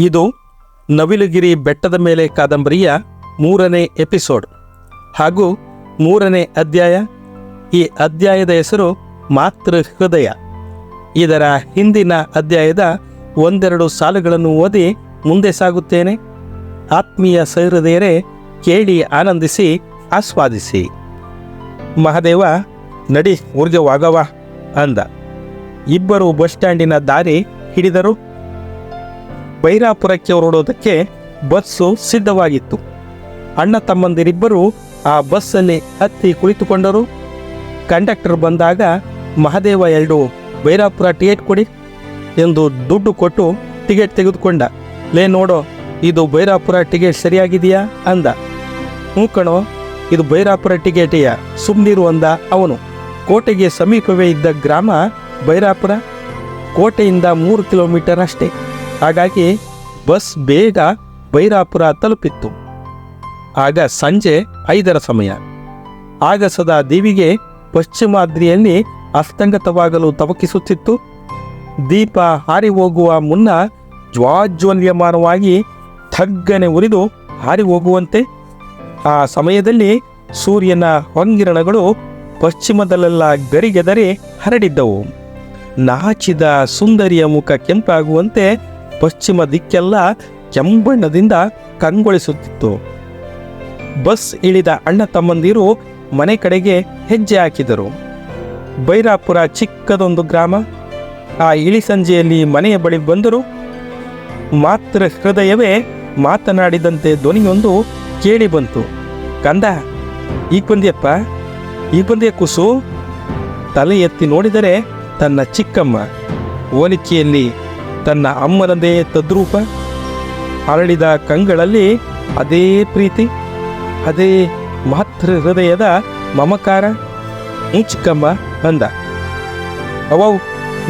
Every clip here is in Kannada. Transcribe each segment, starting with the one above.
ಇದು ನವಿಲುಗಿರಿ ಬೆಟ್ಟದ ಮೇಲೆ ಕಾದಂಬರಿಯ ಮೂರನೇ ಎಪಿಸೋಡ್. ಹಾಗೂ ಮೂರನೇ ಅಧ್ಯಾಯ. ಈ ಅಧ್ಯಾಯದ ಹೆಸರು ಮಾತೃ ಹೃದಯ. ಇದರ ಹಿಂದಿನ ಅಧ್ಯಾಯದ ಒಂದೆರಡು ಸಾಲುಗಳನ್ನು ಓದಿ ಮುಂದೆ ಸಾಗುತ್ತೇನೆ. ಆತ್ಮೀಯ ಸಹೃದಯರೇ, ಕೇಳಿ ಆನಂದಿಸಿ, ಆಸ್ವಾದಿಸಿ. ಮಹಾದೇವ, ನಡಿ ಊರ್ಜವಾಗವ ವಾಗವ ಅಂದ. ಇಬ್ಬರು ಬಸ್ ಸ್ಟ್ಯಾಂಡಿನ ದಾರಿ ಹಿಡಿದರು. ಬೈರಾಪುರಕ್ಕೆ ಹೊರಡೋದಕ್ಕೆ ಬಸ್ಸು ಸಿದ್ಧವಾಗಿತ್ತು. ಅಣ್ಣ ತಮ್ಮಂದಿರಿಬ್ಬರು ಆ ಬಸ್ಸಲ್ಲಿ ಹತ್ತಿ ಕುಳಿತುಕೊಂಡರು. ಕಂಡಕ್ಟರ್ ಬಂದಾಗ, ಮಹದೇವ ಎರಡು, ಬೈರಾಪುರ ಟಿಕೆಟ್ ಕೊಡಿ ಎಂದು ದುಡ್ಡು ಕೊಟ್ಟು ಟಿಕೆಟ್ ತೆಗೆದುಕೊಂಡ. ಲೇ ನೋಡೋ, ಇದು ಬೈರಾಪುರ ಟಿಕೆಟ್ ಸರಿಯಾಗಿದೆಯಾ? ಅಂದ. ಹ್ಞೂ ಕಣೋ, ಇದು ಬೈರಾಪುರ ಟಿಕೆಟಿಯ ಸುಮ್ನಿರು ಅಂದ ಅವನು. ಕೋಟೆಗೆ ಸಮೀಪವೇ ಇದ್ದ ಗ್ರಾಮ ಬೈರಾಪುರ. ಕೋಟೆಯಿಂದ ಮೂರು ಕಿಲೋಮೀಟರ್ ಅಷ್ಟೇ. ಹಾಗಾಗಿ ಬಸ್ ಬೇಗ ಬೈರಾಪುರ ತಲುಪಿತ್ತು. ಆಗ ಸಂಜೆ ಐದರ ಸಮಯ. ಆಗಸದ ದೇವಿಗೆ ಪಶ್ಚಿಮಾದ್ರಿಯಲ್ಲಿ ಅಸ್ತಂಗತವಾಗಲು ತವಕಿಸುತ್ತಿತ್ತು. ದೀಪ ಹಾರಿ ಹೋಗುವ ಮುನ್ನ ಜ್ವಾಜ್ವಲ್ಯಮಾನವಾಗಿ ಥಗ್ಗನೆ ಉರಿದು ಹಾರಿ ಹೋಗುವಂತೆ ಆ ಸಮಯದಲ್ಲಿ ಸೂರ್ಯನ ಹೊಂಗಿರಣಗಳು ಪಶ್ಚಿಮದಲ್ಲೆಲ್ಲ ಗರಿಗೆದರಿ ಹರಡಿದ್ದವು. ನಾಚಿದ ಸುಂದರಿಯ ಮುಖ ಕೆಂಪಾಗುವಂತೆ ಪಶ್ಚಿಮ ದಿಕ್ಕೆಲ್ಲ ಕೆಂಬಣ್ಣದಿಂದ ಕಂಗೊಳಿಸುತ್ತಿತ್ತು. ಬಸ್ ಇಳಿದ ಅಣ್ಣ ತಮ್ಮಂದಿರು ಮನೆ ಕಡೆಗೆ ಹೆಜ್ಜೆ ಹಾಕಿದರು. ಬೈರಾಪುರ ಚಿಕ್ಕದೊಂದು ಗ್ರಾಮ. ಆ ಇಳಿ ಸಂಜೆಯಲ್ಲಿ ಮನೆಯ ಬಳಿ ಬಂದರು ಮಾತ್ರ ಹೃದಯವೇ ಮಾತನಾಡಿದಂತೆ ಧ್ವನಿಯೊಂದು ಕೇಳಿ ಬಂತು. ಕಂದ ಈಗ ಬಂದಿಯಪ್ಪ ಈಗ ಬಂದಿಯ ಕುಸು, ತಲೆ ಎತ್ತಿ ನೋಡಿದರೆ ತನ್ನ ಚಿಕ್ಕಮ್ಮ. ಹೋಲಿಕೆಯಲ್ಲಿ ತನ್ನ ಅಮ್ಮನದೇ ತದ್ರೂಪ ಅರಳಿದ ಕಂಗಳಲ್ಲಿ ಅದೇ ಪ್ರೀತಿ, ಅದೇ ಮಾತೃ ಹೃದಯದ ಮಮಕಾರ ಈ ಚಿಕ್ಕಮ್ಮ ಅಂದ. ಅವವು,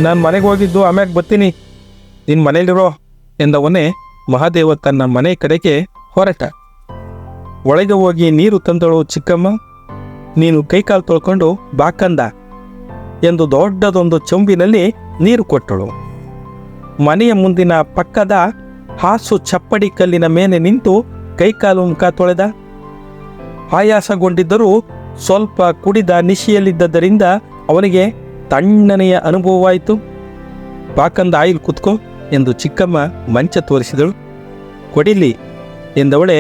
ನಾನು ಮನೆಗೆ ಹೋಗಿದ್ದು ಆಮ್ಯಾಗ ಬರ್ತೀನಿ. ನಿನ್ನ ಮನೇಲಿರೋ ಎಂದವನೇ ಮಹಾದೇವ ತನ್ನ ಮನೆ ಕಡೆಗೆ ಹೊರಟ. ಒಳಗೆ ಹೋಗಿ ನೀರು ತಂದಳು ಚಿಕ್ಕಮ್ಮ, ನೀನು ಕೈಕಾಲು ತೊಳ್ಕೊಂಡು ಬಾಕಂದ ಎಂದು ದೊಡ್ಡದೊಂದು ಚೊಂಬಿನಲ್ಲಿ ನೀರು ಕೊಟ್ಟಳು. ಮನೆಯ ಮುಂದಿನ ಪಕ್ಕದ ಹಾಸು ಚಪ್ಪಡಿ ಕಲ್ಲಿನ ಮೇಲೆ ನಿಂತು ಕೈಕಾಲು ಮುಖ ತೊಳೆದ. ಆಯಾಸಗೊಂಡಿದ್ದರೂ ಸ್ವಲ್ಪ ಕುಡಿದ ನಿಶಿಯಲ್ಲಿದ್ದರಿಂದ ಅವನಿಗೆ ತಣ್ಣನೆಯ ಅನುಭವವಾಯಿತು. ಪಾಕಂದ ಆಯಿಲ್ ಕುತ್ಕೋ ಎಂದು ಚಿಕ್ಕಮ್ಮ ಮಂಚ ತೋರಿಸಿದಳು. ಕೊಡಿಲಿ ಎಂದವಳೆ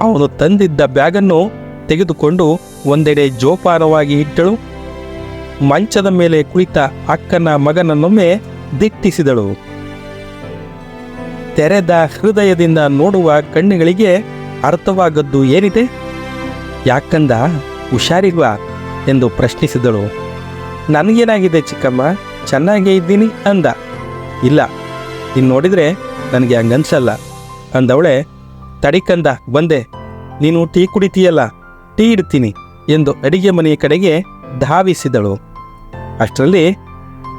ಅವನು ತಂದಿದ್ದ ಬ್ಯಾಗನ್ನು ತೆಗೆದುಕೊಂಡು ಒಂದೆಡೆ ಜೋಪಾನವಾಗಿ ಇಟ್ಟಳು. ಮಂಚದ ಮೇಲೆ ಕುಳಿತ ಅಕ್ಕನ ಮಗನನ್ನೊಮ್ಮೆ ದಿಟ್ಟಿಸಿದಳು. ತೆರೆದ ಹೃದಯದಿಂದ ನೋಡುವ ಕಣ್ಣುಗಳಿಗೆ ಅರ್ಥವಾಗದ್ದು ಏನಿದೆ? ಯಾಕಂದ ಹುಷಾರಿಲ್ವಾ? ಎಂದು ಪ್ರಶ್ನಿಸಿದಳು. ನನಗೇನಾಗಿದೆ ಚಿಕ್ಕಮ್ಮ? ಚೆನ್ನಾಗೇ ಇದ್ದೀನಿ ಅಂದ. ಇಲ್ಲ ಇನ್ನು ನೋಡಿದರೆ ನನಗೆ ಹಂಗನ್ಸಲ್ಲ ಅಂದವಳೆ ತಡಿಕಂದ ಬಂದೆ. ನೀನು ಟೀ ಕುಡಿತೀಯಲ್ಲ, ಟೀ ಇಡ್ತೀನಿ ಎಂದು ಅಡಿಗೆ ಮನೆಯ ಕಡೆಗೆ ಧಾವಿಸಿದಳು. ಅಷ್ಟರಲ್ಲಿ,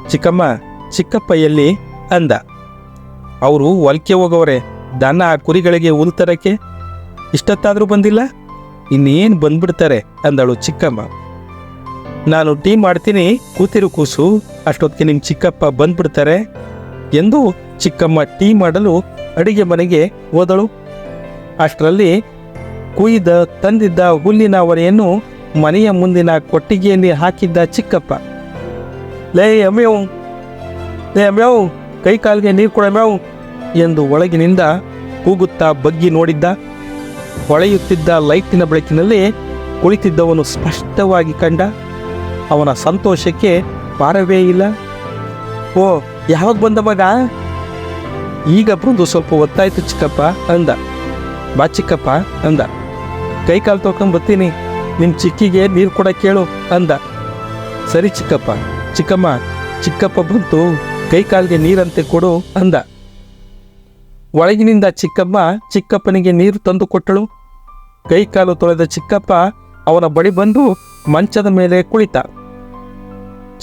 ಚಿಕ್ಕಮ್ಮ ಚಿಕ್ಕಪ್ಪ ಎಲ್ಲಿ ಅಂದ. ಅವರು ಹೊಲ್ಕೆ ಹೋಗವರೆ, ದನ ಕುರಿಗಳಿಗೆ ಉಲ್ತರಕ್ಕೆ? ಇಷ್ಟತ್ತಾದರೂ ಬಂದಿಲ್ಲ? ಇನ್ನೇನು ಬಂದ್ಬಿಡ್ತಾರೆ ಅಂದಳು ಚಿಕ್ಕಮ್ಮ. ನಾನು ಟೀ ಮಾಡ್ತೀನಿ, ಕೂತಿರು ಕೂಸು, ಅಷ್ಟೊತ್ತಿಗೆ ನಿಮ್ಮ ಚಿಕ್ಕಪ್ಪ ಬಂದ್ಬಿಡ್ತಾರೆ? ಎಂದು ಚಿಕ್ಕಮ್ಮ ಟೀ ಮಾಡಲು ಅಡಿಗೆ ಮನೆಗೆ ಹೋದಳು. ಅಷ್ಟರಲ್ಲಿ ಕುಯ್ದ ತಂದಿದ್ದ ಹುಲ್ಲಿನ ಹೊರೆಯನ್ನು ಮನೆಯ ಮುಂದಿನ ಕೊಟ್ಟಿಗೆಯಲ್ಲಿ ಹಾಕಿದ್ದ ಚಿಕ್ಕಪ್ಪ. ಲೇ ಅಮ್ಯವು ಲೇ ಅಮ್ಯವು ಕೈ ಕಾಲಿಗೆ ನೀರು ಕೊಡ ಮೇವು ಎಂದು ಒಳಗಿನಿಂದ ಕೂಗುತ್ತಾ ಬಗ್ಗಿ ನೋಡಿದ್ದ, ಹೊಳೆಯುತ್ತಿದ್ದ ಲೈಟಿನ ಬೆಳಕಿನಲ್ಲಿ ಕುಳಿತಿದ್ದವನು ಸ್ಪಷ್ಟವಾಗಿ ಕಂಡ, ಅವನ ಸಂತೋಷಕ್ಕೆ ಪಾರವೇ ಇಲ್ಲ. ಓ, ಯಾವಾಗ ಬಂದ ಮಗ? ಈಗ ಬಂದು ಸ್ವಲ್ಪ ಒತ್ತಾಯ್ತು ಚಿಕ್ಕಪ್ಪ ಅಂದ. ಬಾ ಚಿಕ್ಕಪ್ಪ ಅಂದ. ಕೈ ಕಾಲು ತೊಳ್ಕೊಂಡು ನಿಮ್ಮ ಚಿಕ್ಕಿಗೆ ನೀರು ಕೊಡ ಕೇಳು ಅಂದ. ಸರಿ ಚಿಕ್ಕಪ್ಪ, ಚಿಕ್ಕಮ್ಮ, ಚಿಕ್ಕಪ್ಪ ಬಂತು. ಕೈ ಕಾಲಿಗೆ ನೀರಂತೆ ಕೊಡು ಅಂದ. ಒಳಗಿನಿಂದ ಚಿಕ್ಕಮ್ಮ ಚಿಕ್ಕಪ್ಪನಿಗೆ ನೀರು ತಂದು ಕೊಟ್ಟಳು. ಕೈಕಾಲು ತೊಳೆದ ಚಿಕ್ಕಪ್ಪ ಅವನ ಬಳಿ ಬಂದು ಮಂಚದ ಮೇಲೆ ಕುಳಿತ.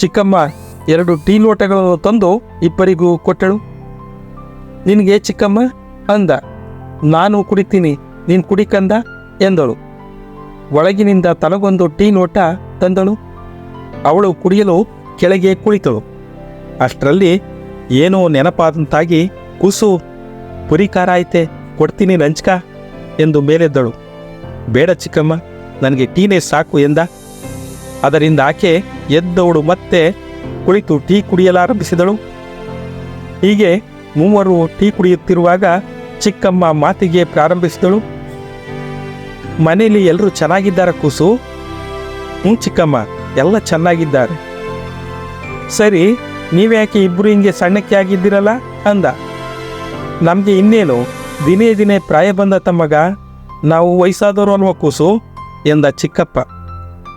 ಚಿಕ್ಕಮ್ಮ ಎರಡು ಟೀ ಲೋಟಗಳನ್ನು ತಂದು ಇಬ್ಬರಿಗೂ ಕೊಟ್ಟಳು. ನಿನಗೆ ಚಿಕ್ಕಮ್ಮ ಅಂದ. ನಾನು ಕುಡಿತೀನಿ, ನೀನು ಕುಡಿಕಂದ ಎಂದಳು. ಒಳಗಿನಿಂದ ತನಗೊಂದು ಟೀ ಲೋಟ ತಂದಳು. ಅವಳು ಕುಡಿಯಲು ಕೆಳಗೆ ಕುಳಿತಳು. ಅಷ್ಟರಲ್ಲಿ ಏನೋ ನೆನಪಾದಂತಾಗಿ ಕುಸು ಪುರಿಕಾರ ಐತೆ, ಕೊಡ್ತೀನಿ ನಂಚ್ಕ ಎಂದು ಮೇಲೆದ್ದಳು. ಬೇಡ ಚಿಕ್ಕಮ್ಮ, ನನಗೆ ಟೀನೇ ಸಾಕು ಎಂದ. ಅದರಿಂದ ಆಕೆ ಎದ್ದವಳು ಮತ್ತೆ ಕುಳಿತು ಟೀ ಕುಡಿಯಲಾರಂಭಿಸಿದಳು. ಹೀಗೆ ಮೂವರು ಟೀ ಕುಡಿಯುತ್ತಿರುವಾಗ ಚಿಕ್ಕಮ್ಮ ಮಾತಿಗೆ ಪ್ರಾರಂಭಿಸಿದಳು. ಮನೆಯಲ್ಲಿ ಎಲ್ಲರೂ ಚೆನ್ನಾಗಿದ್ದಾರೆ ಕೂಸು? ಹ್ಞೂ ಚಿಕ್ಕಮ್ಮ, ಎಲ್ಲ ಚೆನ್ನಾಗಿದ್ದಾರೆ. ಸರಿ ನೀವ್ಯಾಕೆ ಇಬ್ಬರು ಹಿಂಗೆ ಸಣ್ಣಕ್ಕೆ ಆಗಿದ್ದೀರಲ್ಲ? ಅಂದ. ನಮಗೆ ಇನ್ನೇನು, ದಿನೇ ದಿನೇ ಪ್ರಾಯ ಬಂದ ತಮ್ಮಗ ನಾವು ವಯಸ್ಸಾದವರು ಅಲ್ವ ಕೂಸು? ಎಂದ ಚಿಕ್ಕಪ್ಪ.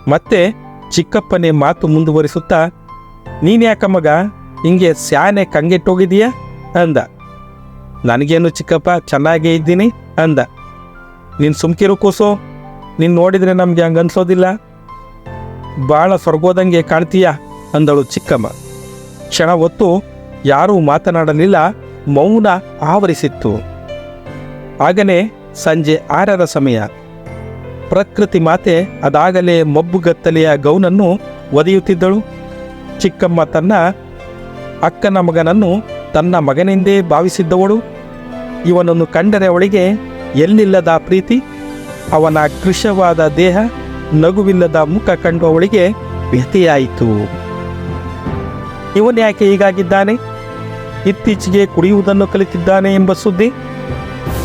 ಮತ್ತೆ ಚಿಕ್ಕಪ್ಪನೇ ಮಾತು ಮುಂದುವರಿಸುತ್ತಾ ನೀನ್ಯಾಕಮ್ಮಗ ಹಿಂಗೆ ಸ್ಯಾನೆ ಕಂಗೆಟ್ಟೋಗಿದೀಯಾ ಅಂದ. ನನಗೇನು ಚಿಕ್ಕಪ್ಪ, ಚೆನ್ನಾಗೇ ಇದ್ದೀನಿ, ಅಂದ. ನೀನು ಸುಮ್ಕಿರು ಕೂಸು, ನೀನು ನೋಡಿದರೆ ನಮಗೆ ಹಂಗೆ ಅನ್ಸೋದಿಲ್ಲ ಭಾಳ ಸ್ವರ್ಗೋದಂಗೆ ಕಾಣ್ತೀಯಾ? ಅಂದಳು ಚಿಕ್ಕಮ್ಮ. ಕ್ಷಣ ಹೊತ್ತು ಯಾರೂ ಮಾತನಾಡಲಿಲ್ಲ, ಮೌನ ಆವರಿಸಿತ್ತು. ಆಗಲೇ ಸಂಜೆ ಆರರ ಸಮಯ. ಪ್ರಕೃತಿ ಮಾತೆ ಅದಾಗಲೇ ಮಬ್ಬುಗತ್ತಲೆಯ ಗೌನನ್ನು ಒದೆಯುತ್ತಿದ್ದಳು. ಚಿಕ್ಕಮ್ಮ ತನ್ನ ಅಕ್ಕನ ಮಗನನ್ನು ತನ್ನ ಮಗನೆಂದೇ ಭಾವಿಸಿದ್ದವಳು. ಇವನನ್ನು ಕಂಡರೆ ಅವಳಿಗೆ ಎಲ್ಲಿಲ್ಲದ ಪ್ರೀತಿ? ಅವನ ಕೃಶವಾದ ದೇಹ ನಗುವಿಲ್ಲದ ಮುಖ ಕಂಡು ಅವಳಿಗೆ ವ್ಯಥೆಯಾಯಿತು. ಇವನು ಯಾಕೆ ಹೀಗಾಗಿದ್ದಾನೆ? ಇತ್ತೀಚೆಗೆ ಕುಡಿಯುವುದನ್ನು ಕಲಿತಿದ್ದಾನೆ ಎಂಬ ಸುದ್ದಿ?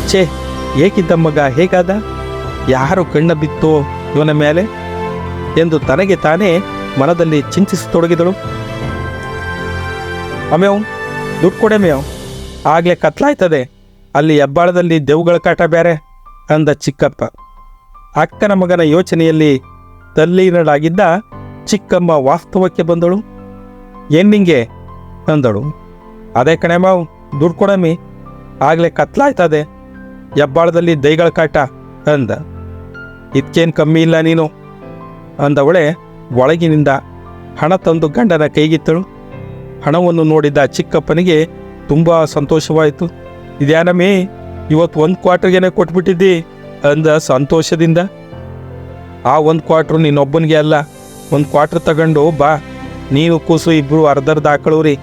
ಛೇ, ಏಕಿದ್ದ ಮಗ ಹೇಗಾದ? ಯಾರು ಕಣ್ಣ ಬಿತ್ತೋ ಇವನ ಮೇಲೆ? ಎಂದು ತನಗೆ ತಾನೇ ಮನದಲ್ಲಿ ಚಿಂತಿಸತೊಡಗಿದಳು. ತೊಡಗಿದಳು ದುಡ್ಡು ಕೊಡೆ ಮೇವ್ ಆಗ್ಲೇ ಕತ್ಲಾಯ್ತದೆ. ಅಲ್ಲಿ ಹೆಬ್ಬಾಳದಲ್ಲಿ ದೆವ್ಗಳ ಕಾಟ ಬೇರೆ ಅಂದ ಚಿಕ್ಕಪ್ಪ. ಅಕ್ಕನ ಮಗನ ಯೋಚನೆಯಲ್ಲಿ ತಲ್ಲೀನಳಾಗಿದ್ದ ಚಿಕ್ಕಮ್ಮ ವಾಸ್ತವಕ್ಕೆ ಬಂದಳು. ಏನಿಂಗೆ ಅಂದಳು. ಅದೇ ಕಣೆ ಮಾವು, ದುಡ್ಡು ಕೊಡಮ್ಮಿ. ಆಗಲೇ ಕತ್ಲಾಯ್ತದೆ. ಹೆಬ್ಬಾಳದಲ್ಲಿ ದೈಗಳ ಕಾಟ ಅಂದ. ಇದಕ್ಕೇನು ಕಮ್ಮಿ ಇಲ್ಲ ನೀನು? ಅಂದವಳೆ ಒಳಗಿನಿಂದ ಹಣ ತಂದು ಗಂಡನ ಕೈಗಿತ್ತಳು. ಹಣವನ್ನು ನೋಡಿದ ಚಿಕ್ಕಪ್ಪನಿಗೆ ತುಂಬ ಸಂತೋಷವಾಯಿತು. ಇದ್ಯಾನಮ್ಮಿ, ಇವತ್ತು ಒಂದು ಕ್ವಾರ್ಟರ್ಗೇನೆ ಕೊಟ್ಬಿಟ್ಟಿದ್ದಿ? ಅಂದ ಸಂತೋಷದಿಂದ. ಆ ಒಂದು ಕ್ವಾರ್ಟ್ರು ನೀನೊಬ್ಬನಿಗೆ ಅಲ್ಲ, ಒಂದು ಕ್ವಾರ್ಟರ್ ತಗೊಂಡು ಬಾ. ನೀನು ಕೂಸು ಇಬ್ಬರು ಅರ್ಧರ್ಧ ಹಾಕೊಳ್ಳೋರಿ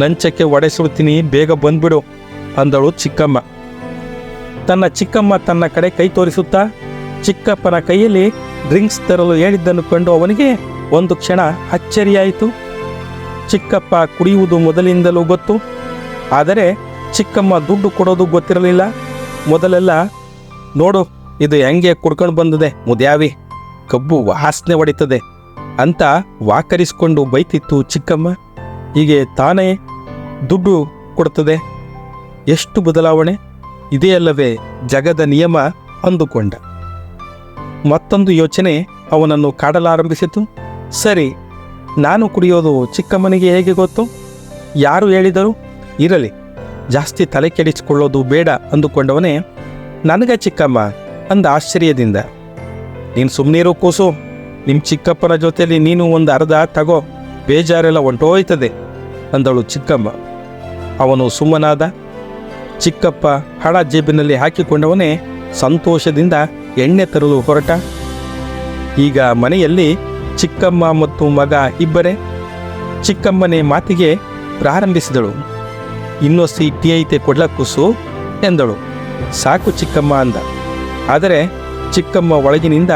ನಂಚಕ್ಕೆ ಒಡೆಸುಡ್ತೀನಿ ಬೇಗ ಬಂದ್ಬಿಡು, ಅಂದಳು ಚಿಕ್ಕಮ್ಮ. ತನ್ನ ಚಿಕ್ಕಮ್ಮ ತನ್ನ ಕಡೆ ಕೈ ತೋರಿಸುತ್ತಾ, ಚಿಕ್ಕಪ್ಪನ ಕೈಯಲ್ಲಿ ಡ್ರಿಂಕ್ಸ್ ತರಲು ಹೇಳಿದ್ದನ್ನು ಕಂಡು ಅವನಿಗೆ ಒಂದು ಕ್ಷಣ ಅಚ್ಚರಿಯಾಯಿತು. ಚಿಕ್ಕಪ್ಪ ಕುಡಿಯುವುದು ಮೊದಲಿಂದಲೂ ಗೊತ್ತು, ಆದರೆ ಚಿಕ್ಕಮ್ಮ ದುಡ್ಡು ಕೊಡೋದು ಗೊತ್ತಿರಲಿಲ್ಲ. ಮೊದಲೆಲ್ಲ, ನೋಡು, ಇದು ಹೆಂಗೆ ಕುಡ್ಕೊಂಡು ಬಂದಿದೆ, ಮುದ್ಯಾವಿ, ಕಬ್ಬು ವಾಸನೆ ಹೊಡಿತದೆ ಅಂತ ವಾಕರಿಸಿಕೊಂಡು ಬೈತಿತ್ತು ಚಿಕ್ಕಮ್ಮ. ಹೀಗೆ ತಾನೇ ದುಡ್ಡು ಕೊಡ್ತದೆ. ಎಷ್ಟು ಬದಲಾವಣೆ? ಇದೇ ಅಲ್ಲವೇ ಜಗದ ನಿಯಮ ಅಂದುಕೊಂಡ. ಮತ್ತೊಂದು ಯೋಚನೆ ಅವನನ್ನು ಕಾಡಲಾರಂಭಿಸಿತು. ಸರಿ, ನಾನು ಕುಡಿಯೋದು ಚಿಕ್ಕಮ್ಮನಿಗೆ ಹೇಗೆ ಗೊತ್ತು? ಯಾರು ಹೇಳಿದರು? ಇರಲಿ, ಜಾಸ್ತಿ ತಲೆ ಕೆಡಿಸಿಕೊಳ್ಳೋದು ಬೇಡ ಅಂದುಕೊಂಡವನೇ, ನನಗ ಚಿಕ್ಕಮ್ಮ ಅಂದ ಆಶ್ಚರ್ಯದಿಂದ. ನೀನು ಸುಮ್ಮನಿರೋ ಕೂಸು. ನಿಮ್ಮ ಚಿಕ್ಕಪ್ಪನ ಜೊತೆಯಲ್ಲಿ ನೀನು ಒಂದು ಅರ್ಧ, ತಗೋ, ಬೇಜಾರೆಲ್ಲ ಹೊಂಟೋಯ್ತದೆ ಅಂದಳು ಚಿಕ್ಕಮ್ಮ. ಅವನು ಸುಮ್ಮನಾದ. ಚಿಕ್ಕಪ್ಪ ಹಣ ಜೇಬಿನಲ್ಲಿ ಹಾಕಿಕೊಂಡವನೇ ಸಂತೋಷದಿಂದ ಎಣ್ಣೆ ತರಲು ಹೊರಟ. ಈಗ ಮನೆಯಲ್ಲಿ ಚಿಕ್ಕಮ್ಮ ಮತ್ತು ಮಗ ಇಬ್ಬರೇ. ಚಿಕ್ಕಮ್ಮನೇ ಮಾತಿಗೆ ಪ್ರಾರಂಭಿಸಿದಳು. ಇನ್ನೊಸಿ ಟೀ ಐತೆ ಕೊಡ್ಲಕ್ಕುಸು ಎಂದಳು. ಸಾಕು ಚಿಕ್ಕಮ್ಮ ಅಂದ. ಆದರೆ ಚಿಕ್ಕಮ್ಮ ಒಳಗಿನಿಂದ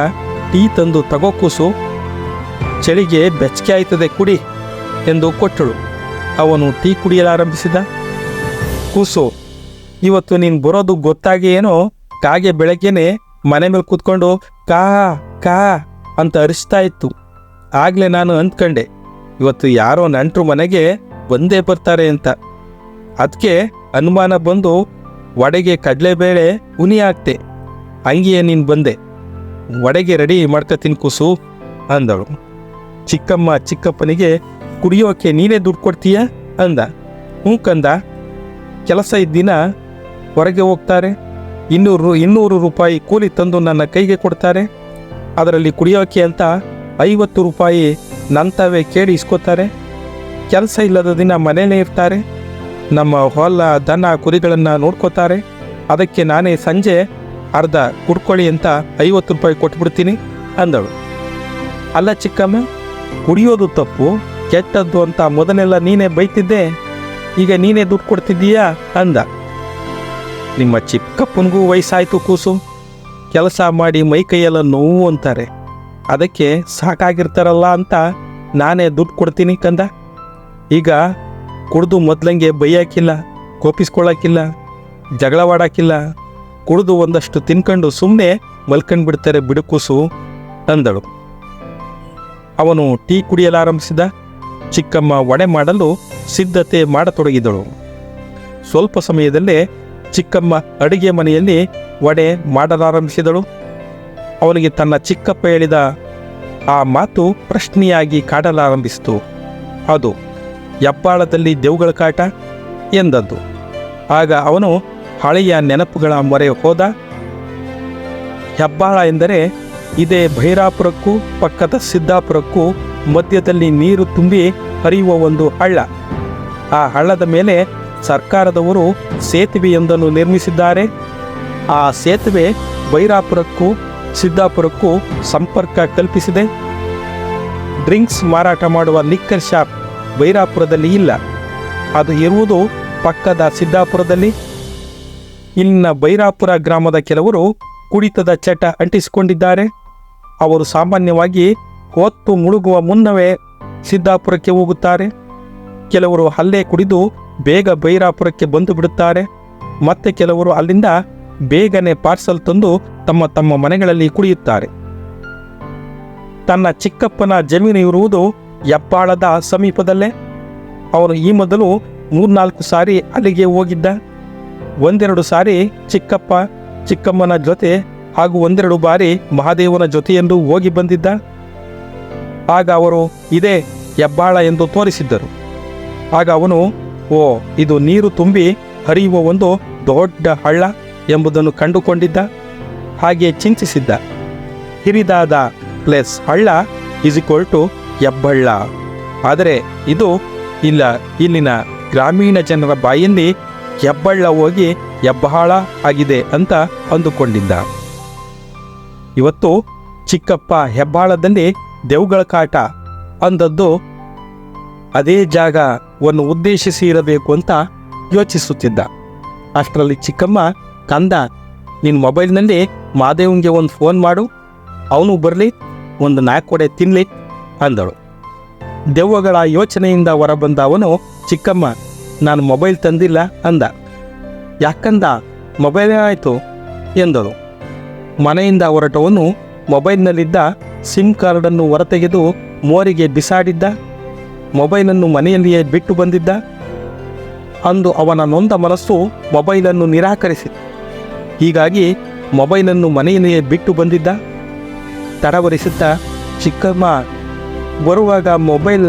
ಟೀ ತಂದು ತಗೋ ಕೂಸು. ಚಳಿಗೆ ಬೆಚ್ಚಗೆ ಆಯ್ತದೆ ಕುಡಿ ಎಂದು ಕೊಟ್ಟಳು. ಅವನು ಟೀ ಕುಡಿಯಲಾರಂಭಿಸಿದ. ಕೂಸು, ಇವತ್ತು ನೀನು ಬರೋದು ಗೊತ್ತಾಗಿ ಏನೋ ಕಾಗೆ ಬೆಳಗ್ಗೆನೆ ಮನೆ ಮೇಲೆ ಕೂತ್ಕೊಂಡು ಕಾ ಕಾ ಅಂತ ಅರಿಸ್ತಾ ಇತ್ತು. ಆಗಲೇ ನಾನು ಅಂದ್ಕಂಡೆ, ಇವತ್ತು ಯಾರೋ ನೆಂಟರು ಮನೆಗೆ ಬಂದೇ ಬರ್ತಾರೆ ಅಂತ. ಅದಕ್ಕೆ ಅನುಮಾನ ಬಂದು, ವಡೆಗೆ ಕಡಲೆಬೇಳೆ ಉನಿ ಹಾಕ್ತೆ. ಹಂಗೆಯೇ ನೀನು ಬಂದೆ. ವಡೆಗೆ ರೆಡಿ ಮಾಡ್ಕೊ ತಿನ್ಕೂಸು ಅಂದಳು. ಚಿಕ್ಕಮ್ಮ ಚಿಕ್ಕಪ್ಪನಿಗೆ, ಕುಡಿಯೋಕೆ ನೀನೇ ದುಡ್ಡು ಕೊಡ್ತೀಯ ಅಂದ. ಹ್ಞೂ ಕಂದ, ಕೆಲಸ ಇದ್ದಿನ ಹೊರಗೆ ಹೋಗ್ತಾರೆ. ಇನ್ನೂರು ಇನ್ನೂರು ರೂಪಾಯಿ ಕೂಲಿ ತಂದು ನನ್ನ ಕೈಗೆ ಕೊಡ್ತಾರೆ. ಅದರಲ್ಲಿ ಕುಡಿಯೋಕೆ ಅಂತ ಐವತ್ತು ರೂಪಾಯಿ ನಂತವೇ ಕೇಳಿ ಇಸ್ಕೋತಾರೆ. ಕೆಲಸ ಇಲ್ಲದ ದಿನ ಮನೇಲೇ ಇರ್ತಾರೆ. ನಮ್ಮ ಹೊಲ, ದನ, ಕುರಿಗಳನ್ನು ನೋಡ್ಕೋತಾರೆ. ಅದಕ್ಕೆ ನಾನೇ ಸಂಜೆ ಅರ್ಧ ಕುಡ್ಕೊಳ್ಳಿ ಅಂತ ಐವತ್ತು ರೂಪಾಯಿ ಕೊಟ್ಬಿಡ್ತೀನಿ ಅಂದಳು. ಅಲ್ಲ ಚಿಕ್ಕಮ್ಮ, ಕುಡಿಯೋದು ತಪ್ಪು, ಕೆಟ್ಟದ್ದು ಅಂತ ಮೊದಲೆಲ್ಲ ನೀನೇ ಬೈತಿದ್ದೆ, ಈಗ ನೀನೇ ದುಡ್ಡು ಕೊಡ್ತಿದ್ದೀಯಾ ಅಂದ. ನಿಮ್ಮ ಚಿಕ್ಕಪ್ಪನಿಗೂ ವಯಸ್ಸಾಯ್ತು ಕೂಸು, ಕೆಲಸ ಮಾಡಿ ಮೈಕೈಯೆಲ್ಲ ನೋವು ಅಂತಾರೆ. ಅದಕ್ಕೆ ಸಾಕಾಗಿರ್ತಾರಲ್ಲ ಅಂತ ನಾನೇ ದುಡ್ಡು ಕೊಡ್ತೀನಿ ಕಂದ. ಈಗ ಕುಡಿದು ಮೊದ್ಲಂಗೆ ಬೈಯಾಕಿಲ್ಲ ಕೋಪಿಸ್ಕೊಳ್ಳೋಕ್ಕಿಲ್ಲ ಜಗಳವಾಡಕ್ಕಿಲ್ಲ ಕುಡಿದು ಒಂದಷ್ಟು ತಿನ್ಕೊಂಡು ಸುಮ್ಮನೆ ಮಲ್ಕೊಂಡು ಬಿಡ್ತಾರೆ ಬಿಡುಕುಸು ಅಂದಳು. ಅವನು ಟೀ ಕುಡಿಯಲಾರಂಭಿಸಿದ ಚಿಕ್ಕಮ್ಮ ವಡೆ ಮಾಡಲು ಸಿದ್ಧತೆ ಮಾಡತೊಡಗಿದಳು. ಸ್ವಲ್ಪ ಸಮಯದಲ್ಲೇ ಚಿಕ್ಕಮ್ಮ ಅಡುಗೆ ಮನೆಯಲ್ಲಿ ವಡೆ ಮಾಡಲಾರಂಭಿಸಿದಳು. ಅವನಿಗೆ ತನ್ನ ಚಿಕ್ಕಪ್ಪ ಹೇಳಿದ ಆ ಮಾತು ಪ್ರಶ್ನೆಯಾಗಿ ಕಾಡಲಾರಂಭಿಸಿತು. ಅದು ಹೆಬ್ಬಾಳದಲ್ಲಿ ದೇವುಗಳ ಕಾಟ? ಎಂದದ್ದು. ಆಗ ಅವನು ಹಳೆಯ ನೆನಪುಗಳ ಮೊರೆ ಹೋದ? ಹೆಬ್ಬಾಳ ಎಂದರೆ ಇದೇ ಭೈರಾಪುರಕ್ಕೂ ಪಕ್ಕದ ಸಿದ್ದಾಪುರಕ್ಕೂ ಮಧ್ಯದಲ್ಲಿ ನೀರು ತುಂಬಿ ಹರಿಯುವ ಒಂದು ಹಳ್ಳ. ಆ ಹಳ್ಳದ ಮೇಲೆ ಸರ್ಕಾರದವರು ಸೇತುವೆಯೊಂದನ್ನು ನಿರ್ಮಿಸಿದ್ದಾರೆ. ಆ ಸೇತುವೆ ಭೈರಾಪುರಕ್ಕೂ ಸಿದ್ದಾಪುರಕ್ಕೂ ಸಂಪರ್ಕ ಕಲ್ಪಿಸಿದೆ. ಡ್ರಿಂಕ್ಸ್ ಮಾರಾಟ ಮಾಡುವ ಲಿಕ್ಕರ್ ಶಾಪ್ ಭೈರಾಪುರದಲ್ಲಿ ಇಲ್ಲ. ಅದು ಇರುವುದು ಪಕ್ಕದ ಸಿದ್ದಾಪುರದಲ್ಲಿ. ಇಲ್ಲಿನ ಬೈರಾಪುರ ಗ್ರಾಮದ ಕೆಲವರು ಕುಡಿತದ ಚಟ ಅಂಟಿಸಿಕೊಂಡಿದ್ದಾರೆ. ಅವರು ಸಾಮಾನ್ಯವಾಗಿ ಹೊತ್ತು ಮುಳುಗುವ ಮುನ್ನವೇ ಸಿದ್ದಾಪುರಕ್ಕೆ ಹೋಗುತ್ತಾರೆ. ಕೆಲವರು ಅಲ್ಲೇ ಕುಡಿದು ಬೇಗ ಬೈರಾಪುರಕ್ಕೆ ಬಂದು ಬಿಡುತ್ತಾರೆ. ಮತ್ತೆ ಕೆಲವರು ಅಲ್ಲಿಂದ ಬೇಗನೆ ಪಾರ್ಸಲ್ ತಂದು ತಮ್ಮ ತಮ್ಮ ಮನೆಗಳಲ್ಲಿ ಕುಡಿಯುತ್ತಾರೆ. ತನ್ನ ಚಿಕ್ಕಪ್ಪನ ಜಮೀನು ಇರುವುದು ಯಪ್ಪಾಳದ ಸಮೀಪದಲ್ಲೇ. ಅವನು ಈ ಮೊದಲು ಮೂರ್ನಾಲ್ಕು ಸಾರಿ ಅಲ್ಲಿಗೆ ಹೋಗಿದ್ದ. ಒಂದೆರಡು ಸಾರಿ ಚಿಕ್ಕಪ್ಪ, ಚಿಕ್ಕಮ್ಮನ ಜೊತೆ ಹಾಗೂ ಒಂದೆರಡು ಬಾರಿ ಮಹಾದೇವನ ಜೊತೆಯೆಂದು ಹೋಗಿ ಬಂದಿದ್ದ. ಆಗ ಅವರು, ಇದೇ ಹೆಬ್ಬಾಳ ಎಂದು ತೋರಿಸಿದ್ದರು. ಆಗ ಅವನು, ಓ, ಇದು ನೀರು ತುಂಬಿ ಹರಿಯುವ ಒಂದು ದೊಡ್ಡ ಹಳ್ಳ ಎಂಬುದನ್ನು ಕಂಡುಕೊಂಡಿದ್ದ. ಹಾಗೆ ಚಿಂತಿಸಿದ್ದ. ಹಿರಿದಾದ ಪ್ಲಸ್ ಹಳ್ಳ ಇಸ್ ಇಕ್ವಲ್ ಟು ಹೆಬ್ಬಳ್ಳ. ಆದರೆ ಇದು ಇಲ್ಲ, ಇಲ್ಲಿನ ಗ್ರಾಮೀಣ ಜನರ ಬಾಯಲ್ಲಿ ಹೆಬ್ಬಳ್ಳ ಹೋಗಿ ಹೆಬ್ಬಾಳ ಆಗಿದೆ ಅಂತ ಅಂದುಕೊಂಡಿದ್ದ. ಇವತ್ತು ಚಿಕ್ಕಪ್ಪ ಹೆಬ್ಬಾಳದಲ್ಲಿ ದೇವುಗಳ ಕಾಟ ಅಂದದ್ದು ಅದೇ ಜಾಗವನ್ನು ಉದ್ದೇಶಿಸಿ ಇರಬೇಕು ಅಂತ ಯೋಚಿಸುತ್ತಿದ್ದ. ಅಷ್ಟರಲ್ಲಿ ಚಿಕ್ಕಮ್ಮ, ಕಂದ ನಿನ್ನ ಮೊಬೈಲ್ನಲ್ಲಿ ಮಾದೇವಂಗೆ ಒಂದು ಫೋನ್ ಮಾಡು, ಅವನು ಬರಲಿ, ಒಂದು ನಾಲ್ಕು ಕೊಡೆ ತಿನ್ನಲಿ ಅಂದಳು. ದೆವ್ವಗಳ ಯೋಚನೆಯಿಂದ ಹೊರಬಂದ ಅವನು ಚಿಕ್ಕಮ್ಮ ನಾನು ಮೊಬೈಲ್ ತಂದಿಲ್ಲ ಅಂದ. ಯಾಕಂದ? ಮೊಬೈಲೇ ಆಯಿತು ಎಂದಳು ಮನೆಯಿಂದ ಹೊರಟವನು ಮೊಬೈಲ್ನಲ್ಲಿದ್ದ ಸಿಮ್ ಕಾರ್ಡನ್ನು ಹೊರತೆಗೆದು ಮೋರಿಗೆ ಬಿಸಾಡಿದ್ದ. ಮೊಬೈಲನ್ನು ಮನೆಯಲ್ಲಿಯೇ ಬಿಟ್ಟು ಬಂದಿದ್ದ. ಅಂದು ಅವನ ನೊಂದ ಮನಸ್ಸು ಮೊಬೈಲನ್ನು ನಿರಾಕರಿಸಿತು. ಹೀಗಾಗಿ ಮೊಬೈಲನ್ನು ಮನೆಯಲ್ಲಿಯೇ ಬಿಟ್ಟು ಬಂದಿದ್ದ. ತಡವರಿಸುತ್ತಾ ಚಿಕ್ಕಮ್ಮ, ಬರುವಾಗ ಮೊಬೈಲ್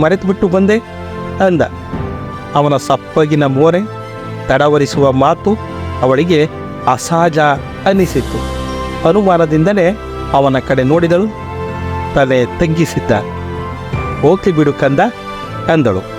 ಮರೆತುಬಿಟ್ಟು ಬಂದೆ ಅಂದ. ಅವನ ಸಪ್ಪಗಿನ ಮೋರೆ ತಡವರಿಸುವ ಮಾತು ಅವಳಿಗೆ ಅಸಹಜ ಅನಿಸಿತು ಅನುಮಾನದಿಂದಲೇ ಅವನ ಕಡೆ ನೋಡಿದಳು, ತಲೆ ತಗ್ಗಿಸಿದ್ದ. ಓಕೆ ಬಿಡು ಕಂದ, ಅಂದಳು.